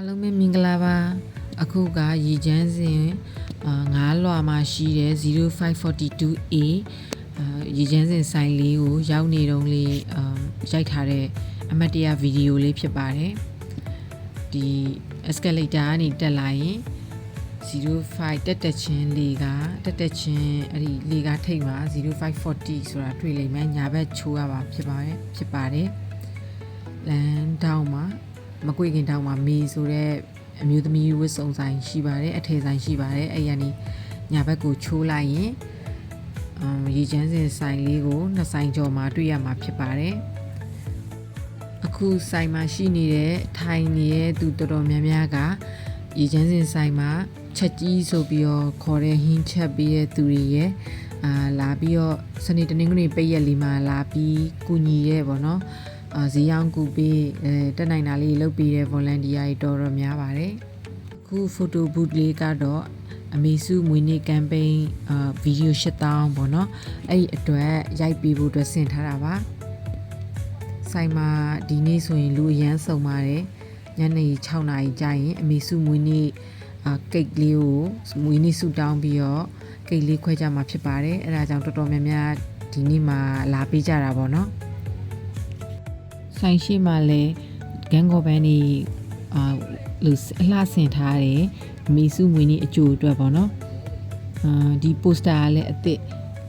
အားလုံးပဲမင်္ဂလာပါအခုကရေချမ်းစင်အာ9လွာမှာရှိတဲ့ 0542A အာရေချမ်းစင်ဆိုင်လေးကိုရောက်နေတော့လေးအာရိုက်ထားတဲ့အမတ်တရဗီဒီယိုလေးဖြစ်ပါတယ်ဒီ escalator ကနေတက်လာရင်05တက်တက်ချင်းလေကတက်တက်ချင်းအဲ့ဒီလေကထိတ်မှာ0540ဆိုတာတွေ့လိမ့်မယ်ညာဘက်ချိုးရပါဖြစ်ပါတယ်ဖြစ်ပါတယ်လမ်းတောင်းမှာ မကွေခင်တောင်မှာမေဆိုတဲ့အမျိုးသမီးဝတ်စုံဆိုင်ရှိပါတယ်အထည်ဆိုင်ရှိပါတယ်အဲ့ရနေညာဘက်ကိုချိုးလိုက်ရင်အမ်ရေချမ်းစင်ဆိုင်လေးကိုနှစ်ဆိုင်ကျော်မှာတွေ့ရမှာဖြစ်ပါတယ်အခုဆိုင်မှာရှိနေတဲ့ထိုင်နေတဲ့သူတော်တော်များများကရေချမ်းစင်ဆိုင်မှာချက်ကြီးဆိုပြီးတော့ခေါ်တဲ့ဟင်းချက်ပေးတဲ့သူတွေရဲ့အာလာပြီးတော့စနေတနင်္ဂနွေပိတ်ရက်လေးမှာလာပြီးကူညီရဲပေါ့နော်အာ ဈေးရောင်းကူပေးအဲတက်နိုင်တာလေးလုပ်ပေးတဲ့ volunteer တွေတော်တော်များပါတယ်အခု photo booth လေးကတော့အမေစုမွေးနေ့ campaign အာဗီဒီယို8000ပေါ့နော်အဲ့ဒီအတွက်ရိုက်ပေးဖို့အတွက်ဆင်ထားတာပါဆိုင်မှာဒီနေ့ဆိုရင်လူအရန်စုံပါတယ်ညနေ6နာရီကြာရင်အမေစုမွေးနေ့အာကိတ်လေးကိုမွေးနေ့ဆူတောင်းပြီးတော့ကိတ်လေးခွဲကြမှာဖြစ်ပါတယ်အဲ့ဒါကြောင့်တော်တော်များများဒီနေ့မှာလာပေးကြတာပေါ့နော် ဆိုင်ရှိမှလည်းဂန်ကော်ဘန်နေအာလို့အလှဆင်ထားတယ်မီစုမွေးနေ့အကျိုးအတွက်ပေါ့နော်အာဒီပိုစတာကလည်းအစ်စ်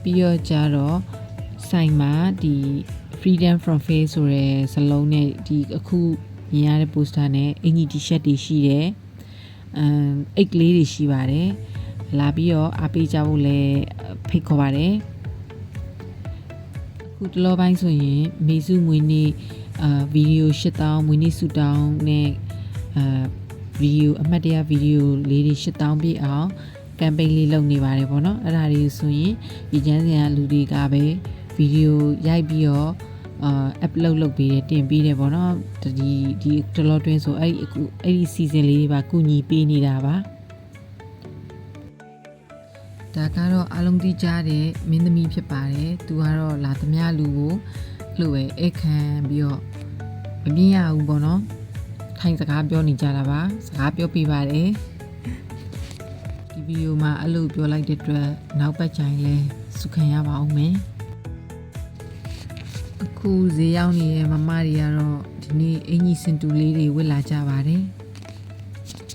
ပြီးတော့ကြတော့ဆိုင်မှာဒီ freedom from fear ဆိုတဲ့စလုံးနဲ့ဒီအခုမြင်ရတဲ့ပိုစတာနဲ့အင်ကြီး t-shirt တွေရှိတယ်အမ်အိတ်ကလေးတွေရှိပါတယ်လာပြီးတော့အားပေးကြဖို့လည်းဖိတ်ခေါ်ပါတယ်အခုတလောပိုင်းဆိုရင်မေစုမွေးနေ့ အာဗီဒီယို8000မွေးနေ့ဆူတောင်းနဲ့အာဗီဒီယိုအမှတ်တရဗီဒီယိုလေးတွေ8000ပြည့်အောင်ကမ်ပိန်းလေးလုပ်နေပါတယ်ပေါ့နော်အဲ့ဒါတွေဆိုရင်ဒီကျန်းစင်ကလူတွေကပဲဗီဒီယိုရိုက်ပြီးတော့အာ upload လုပ်ပေးတယ်တင်ပေးတယ်ပေါ့နော်ဒီဒီတလောတွင်းဆိုအဲ့ဒီအခုအဲ့ဒီ season လေးတွေပါကုညီပေးနေတာပါဒါကတော့အားလုံးသိကြတဲ့မင်းသမီးဖြစ်ပါတယ်။သူကတော့လာသမျှလူကိုအဲ့လိုပဲအိတ်ခံပြီးတော့ မပြင်းရဘူးပေါ့နော်။ထိုင်စကားပြောနေကြတာပါ။စကားပြောပြပါတယ်။ဒီဗီဒီယိုမှာအဲ့လိုပြောလိုက်တဲ့အတွက်နောက်ပတ်ကြိုင်လဲစုခံရပါအောင်မယ်။အခုဈေးရောက်နေတဲ့မမတွေကတော့ဒီနေ့အင်ကြီးစင်တူလေးတွေဝတ်လာကြပါတယ်။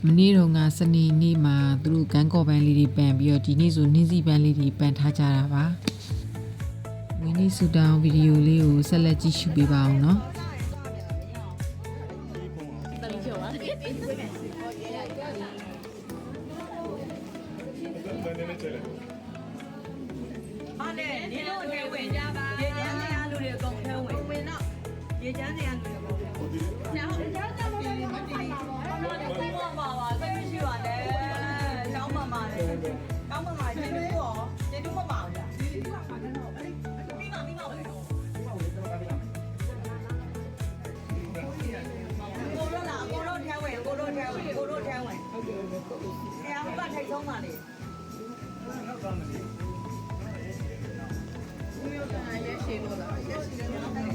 မနေ့တော့ငါစနေနေ့မှာသူတို့ကန်းကော်ပန်းလေးတွေပန်ပြီးတော့ဒီနေ့ဆိုနှင်းစီပန်းလေးတွေပန်ထားကြတာပါဝင်းနီဆူတောင်းဗီဒီယိုလေးကိုဆက်လက်ကြည့်ရှုပေးပါအောင်နော် ဟုတ်တယ်ဒီလိုတွေဝင်ကြပါရေချမ်းတရားလူတွေအကုန်ထဲဝင်ဝင်တော့ရေချမ်းတရားလူတွေအကုန်ထဲဝင်။နောက်ရေချမ်းတရားလူတွေမတည်ဘူး။ဘာလို့ပါ ဘုရားထိတ်ဆုံးပါလေ။ဟု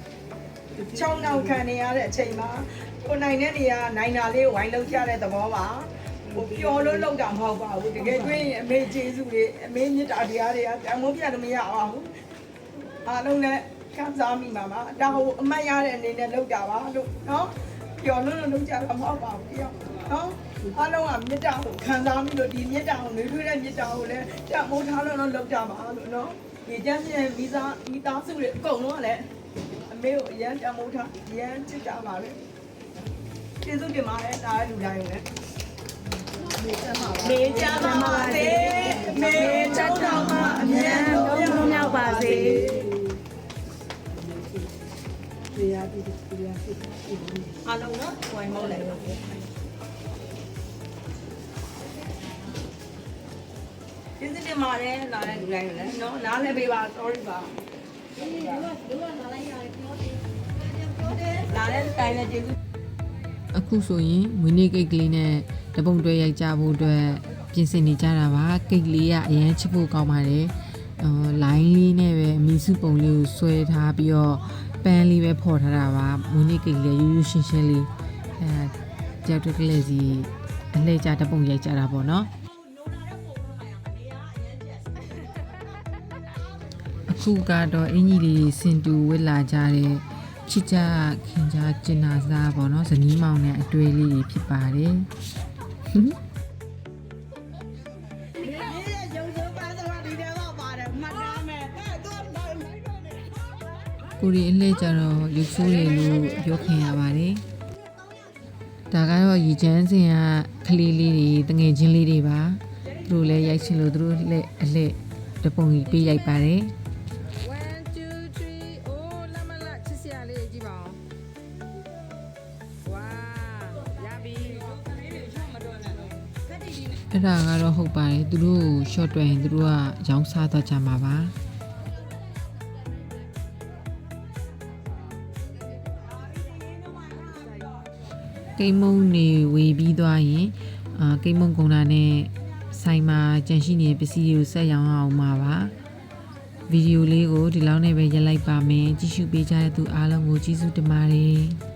ချောင်းနောက်ခံနေရတဲ့အချိန်မှာကိုနိုင်တဲ့နေရာနိုင်တာလေးကိုဝိုင်းလုပ်ကြတဲ့သဘောပါဟိုပျော်လို့လောက်တာမဟုတ်ပါဘူးတကယ်တွေ့ရင်အမေကျေးဇူးတွေအမေမြတ်တာတရားတွေကတန်မိုးပြလို့မရအောင်ဘူးအားလုံးလည်းခံစားမိပါပါဒါဟိုအမှတ်ရတဲ့အနေနဲ့လောက်တာပါလို့နော်ပျော်လို့လောက်ကြတာမဟုတ်ပါဘူးပြောနော်အားလုံးကမြတ်တာကိုခံစားမိလို့ဒီမြတ်တာကိုနှွေးထွေးတဲ့မြတ်တာကိုလည်းတန်မိုးထားလို့တော့လောက်ကြပါလို့နော်ဒီကျန်းကျန်းဗီဇာမိသားစုတွေအကုန်လုံးကလည်းအ မေကိုအရန်တန်မိုးထားအရန်ချစ်ကြပါလေကျေးဇူးတင်ပါတယ်ဒါလည်းလူတိုင်းလည်းမေကြပါပါစေမေချက်တော်မှာအမြန်ဆုံးမြောက်ပါစေအားလုံးနော်ဝိုင်းမောက်လိုက်တော့ကျေးဇူးတင်ပါတယ်လာတဲ့လူတိုင်းလည်းနော်နားလည်းပေးပါ sorry ပါလာတဲ့တိုင်းလည်းကျေးဇူး အခုဆိုရင်ဝင်းနေကိတ်ကလေးနဲ့တပုံတွဲရိုက်ကြဖို့အတွက်ပြင်ဆင်နေကြတာပါကိတ်လေးကအရင်ချစ်ဖို့ကောင်းပါတယ်အော်လိုင်းလေးနဲ့ပဲအမီစုပုံလေးကိုဆွဲထားပြီးတော့ပန်းလေးပဲဖော်ထားတာပါဝင်းနေကိတ်လေးရိုးရိုးရှင်းရှင်းလေးအဲကြောက်တက်ကလေးစီအလဲကြတပုံရိုက်ကြတာပေါ့နော် ခုကတော့အင်ကြီးလေးစင်တူဝစ်လာကြတဲ့ချစ်ကြခင်ကြကျင်နာစားပေါ့နော်ဇနီးမောင်နဲ့အတွေ့လေးတွေဖြစ်ပါတယ်ရုံရုံပါသွားဒီထဲမှာပါတယ်မှတ်သားမယ်အဲ့တော့နိုင်နိုင်တော့နေကိုရီအလှည့်ကြတော့ရုပ်ဆိုးရလို့ပြောခင်ရပါတယ်ဒါကတော့ရီချမ်းစင်ကကလေးလေးတွေတငယ်ချင်းလေးတွေပါသူတို့လည်းရိုက်ချင်လို့သူတို့လည်းအလှည့်တပုံကြီးပေးရိုက်ပါတယ် ရာလေးကြည့်ပါဦး။ Wow, ရပြီအဲ့ဒါကတော့ဟုတ်ပါတယ်သူတို့ကို short တွက်ရင်သူတို့ကရောင်းစားတော့ကြမှာပါကိမ့်မုံနေဝေပြီးသွားရင်အာကိမ့်မုံကုန်တာနဲ့ဆိုင်မှာကြန့်ရှိနေတဲ့ပစ္စည်းတွေကိုဆက်ရောင်းအောင်မှာပါ ဗီဒီယိုလေးကိုဒီလောက်နဲ့ပဲရက်လိုက်ပါမယ်ကြည့်ရှုပေးကြတဲ့သူအားလုံးကိုကျေးဇူးတင်ပါတယ်